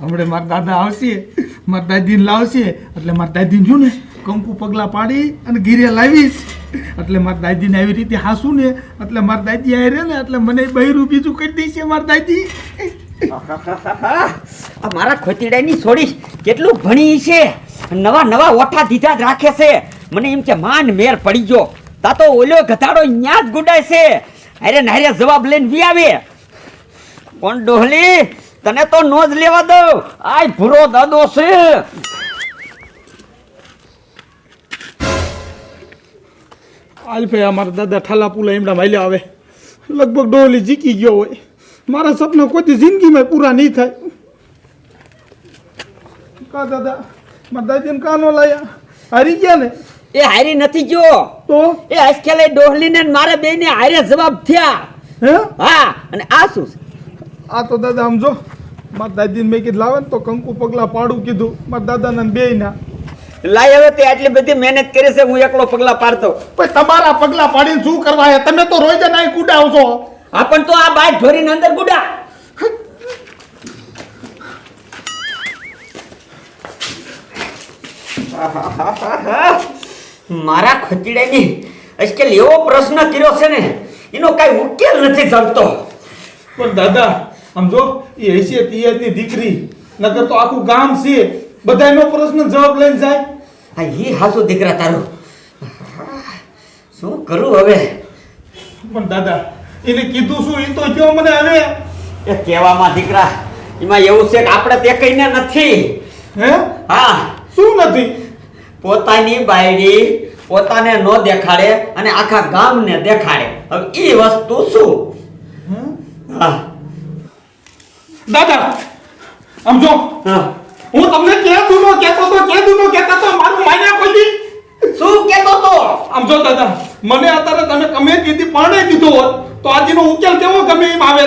હમણાં મારા દાદા આવશે, મારા દાદીને લાવશે, એટલે મારા દાદીને જો ને, કંકુ પગલાં પાડી અને ઘીરે લાવીશ. એટલે મારા દાદીને આવી રીતે હાસું ને, એટલે મારા દાદી આવી ને, એટલે મને બહેરું બીજું કરી દેશે મારા દાદી. મારા ખોતીડાની છોડી કેટલું ભણી છે? નવા નવા ઓઠા દીધા જ રાખે છે. મને એમ કે માન મેર પડી ગયો. તા તો ઓલ્યો ગધાડો ન્યા જ ગુડાય છે. અરે નારે જવાબ લઈને વી આવે. કોણ ડોહલી? તને તો નો જ લેવા દઉં. આય ભૂરો દાદો છે. આજ ભાઈ અમારા દાદા ઠાલા પુલા એમના માલ્યા આવે. લગભગ ડોલી જીકી ગયો હોય. મારા સપના કોઈ જિંદગીમાં પૂરા નહીં થાય. કા દાદા મારા દાદીને કાનો લાયા? હારી ગયા ને? એ હારી નથી ગયો. તો? એ આજકાલે ડોહલીને ને મારે બેને હારે જવાબ થયા. હે? હા અને આ શું છે? આ તો દાદા આમ જો. મારા દાદીને મેં કીધું લાવે ને તો કંકુ પગલા પાડું કીધું. મારા દાદાના બે ના લાય હવે તે આટલી બધી મહેનત કરી છે હું એકલો પગલા પાડતો. પણ તમારા પગલા પાડીને શું કરવા હે? તમે તો રોજ નાઈ કુડાવ છો આ પણ તો આ બાઈક ધોરીને અંદર કુડા. મારા ખતીડાની આજકાલ એવો પ્રશ્ન કર્યો છે ને એનો કાંઈ ઉકેલ નથી જડતો પણ દાદા આમ જો એ હશે તિયારની દીકરી. નકર તો આખું ગામ છે. બધાનો પ્રશ્ન જવાબ લઈને જાય. હા એ હાસુ દીકરા તારો. શું કરું હવે? પણ દાદા એને કીધું શું? એ તો કયો મને હવે? એ કહેવામાં દીકરા એમાં એવું છે કે આપણે તે કહીને નથી. હે? હા. શું નથી? પોતાની બાયડી પોતાને ન દેખાડે અને આખા ગામને દેખાડે. હવે એ વસ્તુ શું? હે? દાદા આમ જો. હું. તમને કે દુનો કહેતો તો કે દુનો કહેતો તો મારું માન્યા કોઈ શું કેતો તો? આમ જો દાદા મને અત્યારે તમે ગમે કીધી પરણે કીધો હોત તો આજનો ઉકેલ કેવો ગમે એમ આવે.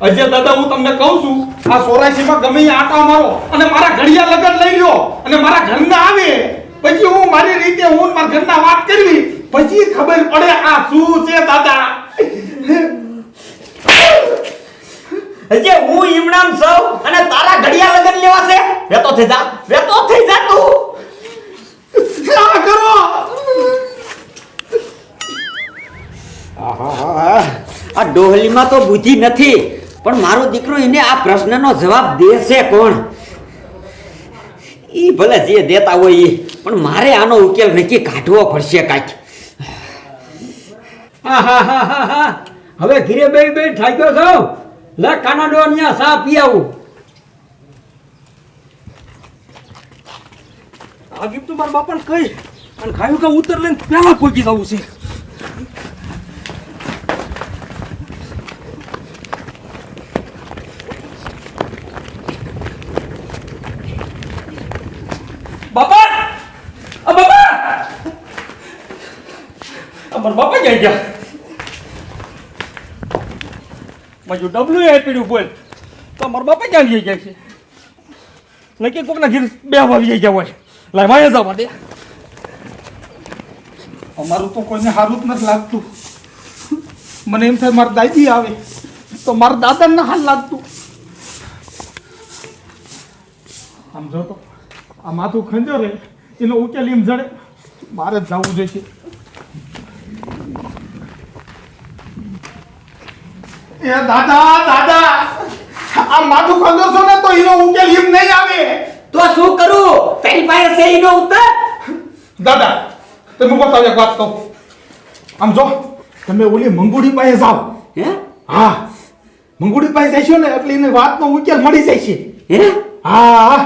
અજય દાદા હું તમને કહું છું આ સોરાયસીમાં ગમે એ આટા મારો અને મારા ઘડિયા લગન લઈ લ્યો અને મારા ઘરના આવે. પછી હું મારી રીતે હું મારા ઘરના વાત કરવી. પછી ખબર પડે આ શું છે દાદા. હજે હું ઈમણામ સૌ અને તારા ઘડિયા લગન લેવા છે? વેતો થઈ જા વેતો થઈ જા તું. આ કરો. આહાહા. આ ડોહલીમાં તો બુદ્ધિ નથી પણ મારો દીકરો એને આ પ્રશ્નનો જવાબ દેશે કોણ? ઈ ભલે જે દેતા હોય ઈ પણ મારે આનો ઉકેલ નક્કી કાઢવો પડશે કાંઈક. આહાહાહાહા. હવે ઘીરે બે બે થાક્યો છો? લે કાનાડો અહીંયા સા પી આવું આ ગિફ્ટ મારા બાપાને કહી અને ખાયું કે ઉતર લઈને પહેલા પહોંચી જવું છે બાપા આ બાપા આ મારા બાપા ક્યાં ગયા મારું ડબલું એ પીડ્યું બોલ. તો મારા બાપા ક્યાં લઈ જાય છે? નક્કી કોકના ઘીર બે વાવી ગયા હોય લાય, માયા જવા દે. અમારું તો કોઈને સારું જ નથી લાગતું. મને એમ થાય, મારા દાદી આવે. તો મારા દાદાને હાલ લાગતું. આમ જો તો, આ માથું ખંજો રે એનો ઉકેલ એમ જડે મારે જ જવું જોઈશે. એ દાદા દાદા આ માથું ખંજો છો ને તો એનો ઉકેલ હિમ નહીં આવે. તો શું કરું? તારી પાસે છે ઈનો ઉત્તર? દાદા તમે બતાવો એક વાત કહું. આમ જો તમે ઓલી મંગુડી પાસે જાવ હે? હા. મંગુડી પાસે જઈશો ને એટલે એને વાતનો ઉકેલ મળી જાય છે હે? હા.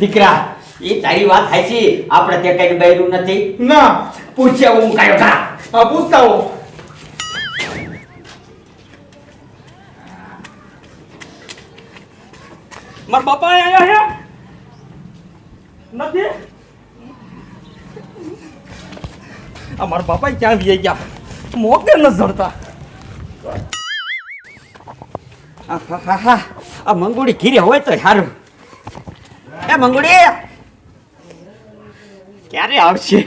દીકરા એ તારી વાત હાચી આપણે તે કઈ બૈરું નથી? ના. પૂછ્યા હું કાયો કા પૂછતા હો. મારા બાપા આયા હે? નથી? આ મારા બાપા ક્યાં વી ગયા? મોકે ન જડતા. આ મંગુડી ઘીરે હોય તો સારું એ મંગુડી! ક્યારે આવશે?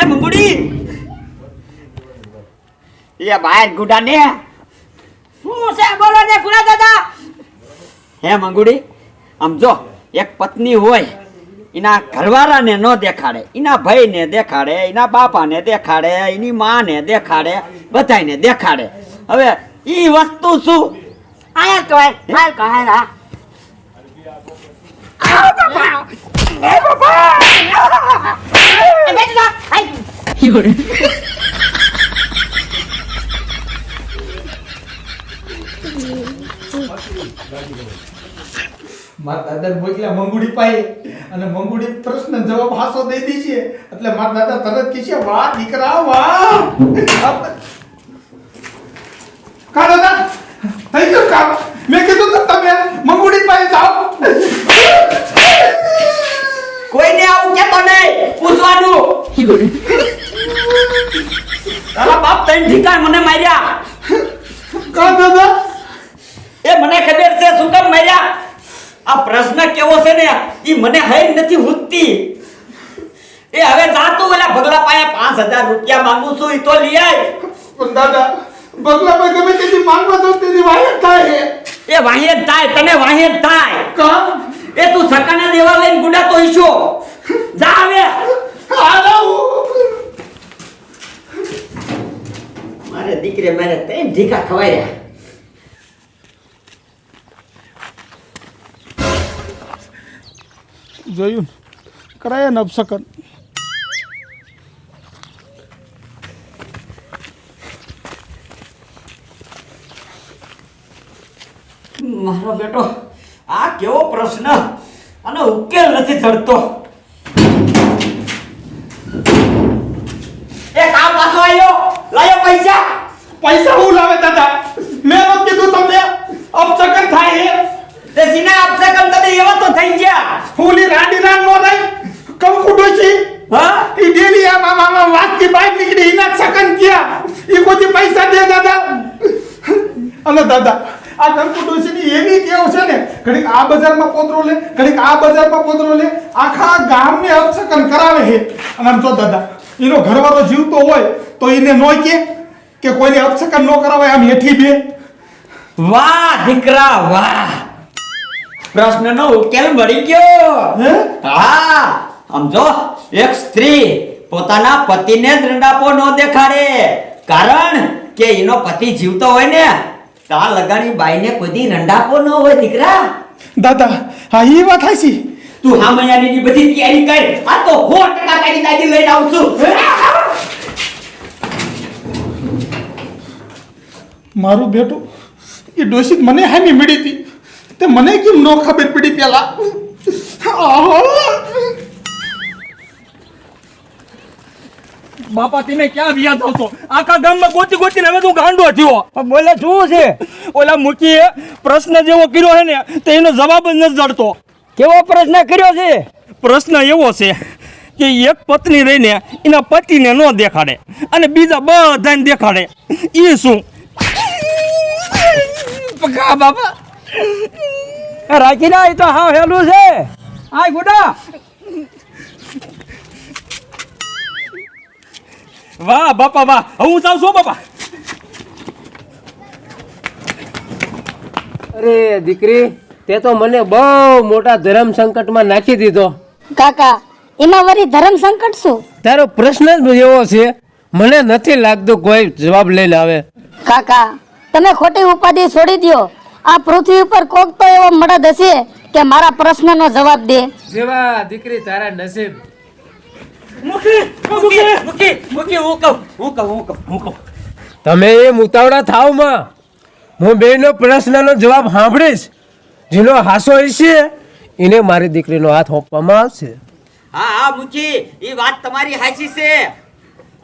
એ મંગુડી! એ બહાર ગુડા ને શું છે? બોલો ને ગુડા દાદા. હે મંગુડી? આમ જો એક પત્ની હોય એના ઘરવાળાને ન દેખાડે એના ભાઈને દેખાડે એના બાપાને દેખાડે એની માને દેખાડે બધાયને દેખાડે. હવે એ વસ્તુ શું? આયા તો હાલ કહે હા એ બેઠ જા હાલ મારા દાદા મોકલ્યા મંગુડી પાએ અને મંગુડી પ્રશ્ન જવાબ હાસો દઈ દી છે એટલે મારા દાદા તરત કહે છે વાહ દીકરા વાહ કા દાદા થઈ ગયું કામ મેં કીધું તો તમે મંગુડી પાએ જાઓ કોઈને આવું કેતો નહીં પૂછવાનું તારા બાપ તઈને ઠીકાણ મને માર્યા કા દાદા એ મને ખબર છે શું કામ માર્યા આ પ્રશ્ન છે ને એ મને હઈ નથી હુજતી એ હવે જાતું ઓલા ભગલા પાસે પાંચ હજાર રૂપિયા માંગુ છું એ તો લઈ આય. દાદા ભગલા ભાઈ ગમે તેથી માંગવા તો તેની વાયર થાય એ વાહેર થાય તને વાહેર થાય. કા? એ તું સકાના દેવા લઈને ગુડા તો ઈશો. જા હવે. મારે દીકરે મારે તૈન ઢીકા ખવાઈ રહ્યા. જોયું કરાય ને અપસકન મારો બેટો આ કેવો પ્રશ્ન? અને ઉકેલ નથી ચડતો એ કામ પાછો આવ્યો લાયો પૈસા. પૈસા હું લાવે દાદા? મેં નથી કીધું તમને અપસકન થાય છે. તે સીના આપસે કમ તને એવા તો થઈ ગયા? ફૂલી રાડી રામ નો થાય. કંકુ છે. હા? ઈ ડેલી આ મામા વાત વાતથી બહાર નીકળી એના સકન ગયા ઈ કોઈ પૈસા દે દાદા. અને દાદા આ કંકુ ની એવી કેવ છે ને. ઘડીક આ બજારમાં પોતરો લે ઘડીક આ બજારમાં પોતરો લે. આખા ગામને અપસકન કરાવે છે. અને આમ જો દાદા એનો ઘરવાળો જીવતો હોય તો એને નો કે કે કોઈને અપસકન ન કરાવે આમ હેઠી બે. વાહ દીકરા વાહ. પ્રશ્નનો ઉકેલ મળી ગયો. હા? સમજો એક સ્ત્રી પોતાના પતિને જ રંડાપો ન દેખાડે. કારણ કે એનો પતિ જીવતો હોય ને તા લગાડી બાઈને કોઈ રંડાપો ન હોય દીકરા. દાદા હા એ વાત હાચી તું હામૈયાની બધી તૈયારી કર. આ તો હો ટકા તારી દાદી લઈને આવું છું. મારું બેટું એ ડોશી મને હાની મળી હતી. તે મને કેમ ન ખબર પડી પેલા? બાપા તમે ક્યાં વ્યાજ જાવ આખા ગામમાં ગોતી ગોતીને હવે તું ગાંડો થયો. બોલે શું છે? ઓલા મૂકીએ પ્રશ્ન જેવો કર્યો છે ને તો એનો જવાબ જ નથી જડતો. કેવો પ્રશ્ન કર્યો છે? પ્રશ્ન એવો છે કે એક પત્ની રહીને એના પતિને ન દેખાડે અને બીજા બધાને દેખાડે. એ શું? પકા બાપા. રાખી ના એ તો હા હેલું છે. આ ગુડા. વાહ બાપા વાહ. હું જાઉં છું બાપા. અરે દીકરી તે તો મને બહુ મોટા ધર્મ સંકટમાં નાખી દીધો. કાકા એમાં વરી ધર્મ સંકટ શું? તારો પ્રશ્ન જ એવો છે મને નથી લાગતું કોઈ જવાબ લઈને આવે. કાકા તમે ખોટી ઉપાધિ છોડી દ્યો. આ પૃથ્વી ઉપર કોક તો એવો મળદ હશે કે મારા પ્રશ્નનો જવાબ દે. જેવા દીકરી તારા નસીબ. મૂકી મૂકી મૂકી મૂકી હું કહું હું કહું હું કહું હું કહું. તમે એ મુતાવડા થાવમાં. હું બેનો પ્રશ્નનો જવાબ સાંભળીશ. જેનો હાસો હશે એને મારી દીકરીનો હાથ આપવામાં આવશે. હા હા મૂકી એ વાત તમારી હાચી છે.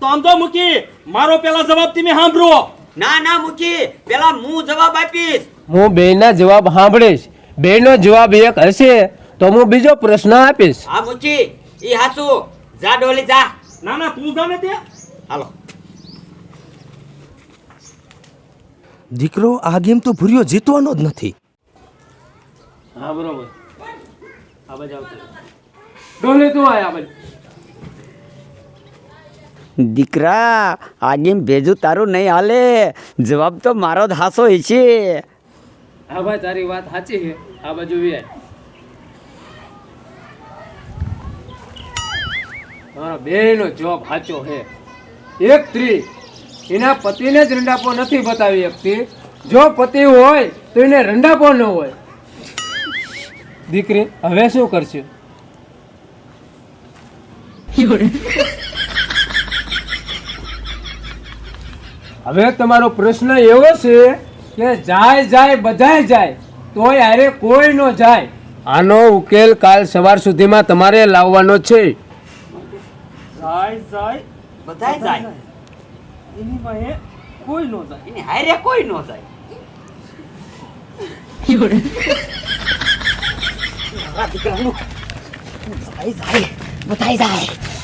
તો આમ તો મૂકી મારો પેલા જવાબ તમે સાંભળો. ના ના મૂકી પેલા હું જવાબ આપીશ. હું બેના જવાબ સાંભળીશ. બેનો જવાબ એક હશે તો હું બીજો પ્રશ્ન આપીશ. હા મુચી. ઈ હાસુ જા ડોલી જા. ના ના તું ગમે તે. હાલો. દીકરો આ ગેમ તો ભૂર્યો જીતવાનો જ નથી. હા બરોબર. આ બાજુ આવતો ડોલે તું આય આ બાજુ. દીકરા આજે ભેજું તારું નહીં હાલે. જવાબ તો મારો જ હાસો છે. હા ભાઈ તારી વાત સાચી છે. આ બાજુ વ્યાય મારો બેનો જોબ સાચો છે. એક સ્ત્રી એના પતિને જ રંડાપો નથી બતાવી શકતી. જો પતિ હોય તો એને રંડાપો ન હોય. દીકરી હવે શું કરશે? હવે તમારો પ્રશ્ન એવો છે કે જાય જાય બધાય જાય તોય હારે કોઈ નો જાય. આનો ઉકેલ કાલ સવાર સુધીમાં તમારે લાવવાનો છે. જાય જાય બધાય જાય. એની પાસે કોઈ નો જાય. એની હારે કોઈ ન જાય. દીકરાનું. જાય જાય બધાય જાય.